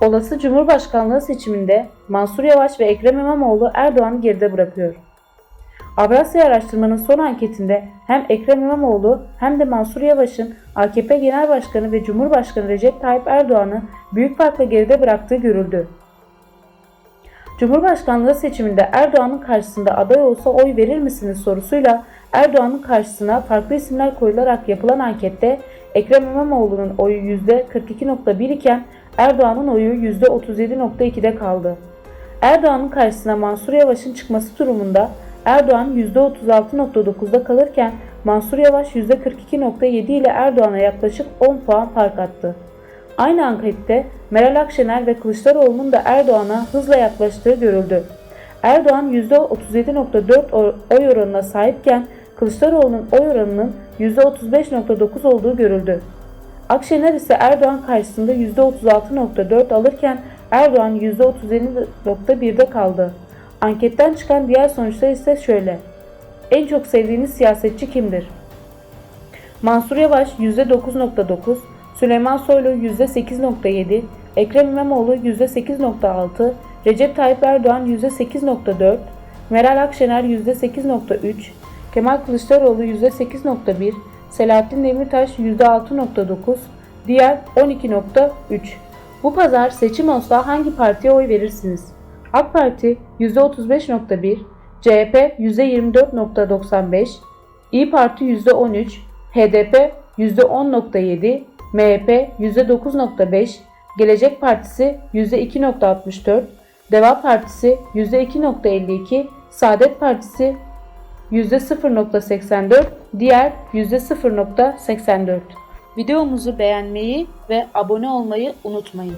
Olası Cumhurbaşkanlığı seçiminde Mansur Yavaş ve Ekrem İmamoğlu Erdoğan'ı geride bırakıyor. Avrasya Araştırma'nın son anketinde hem Ekrem İmamoğlu hem de Mansur Yavaş'ın AKP Genel Başkanı ve Cumhurbaşkanı Recep Tayyip Erdoğan'ı büyük farkla geride bıraktığı görüldü. Cumhurbaşkanlığı seçiminde Erdoğan'ın karşısında aday olsa oy verir misiniz sorusuyla Erdoğan'ın karşısına farklı isimler koyularak yapılan ankette Ekrem İmamoğlu'nun oyu %42.1 iken Erdoğan'ın oyu %37.2'de kaldı. Erdoğan'ın karşısına Mansur Yavaş'ın çıkması durumunda Erdoğan %36.9'da kalırken Mansur Yavaş %42.7 ile Erdoğan'a yaklaşık 10 puan fark attı. Aynı ankette Meral Akşener ve Kılıçdaroğlu'nun da Erdoğan'a hızla yaklaştığı görüldü. Erdoğan %37.4 oy- oranına sahipken Kılıçdaroğlu'nun oy oranının %35.9 olduğu görüldü. Akşener ise Erdoğan karşısında %36.4 alırken Erdoğan %37.1'de kaldı. Anketten çıkan diğer sonuçlar ise şöyle. En çok sevdiğiniz siyasetçi kimdir? Mansur Yavaş %9.9, Süleyman Soylu %8.7, Ekrem İmamoğlu %8.6, Recep Tayyip Erdoğan %8.4, Meral Akşener %8.3, Kemal Kılıçdaroğlu %8.1, Selahattin Demirtaş %6.9, diğer 12.3. Bu pazar seçim olsa hangi partiye oy verirsiniz? AK Parti %35.1, CHP %24.95, İyi Parti %13, HDP %10.7, MHP %9.5, Gelecek Partisi %2.64, Deva Partisi %2.52, Saadet Partisi %0.84, diğer %0.84. Videomuzu beğenmeyi ve abone olmayı unutmayın.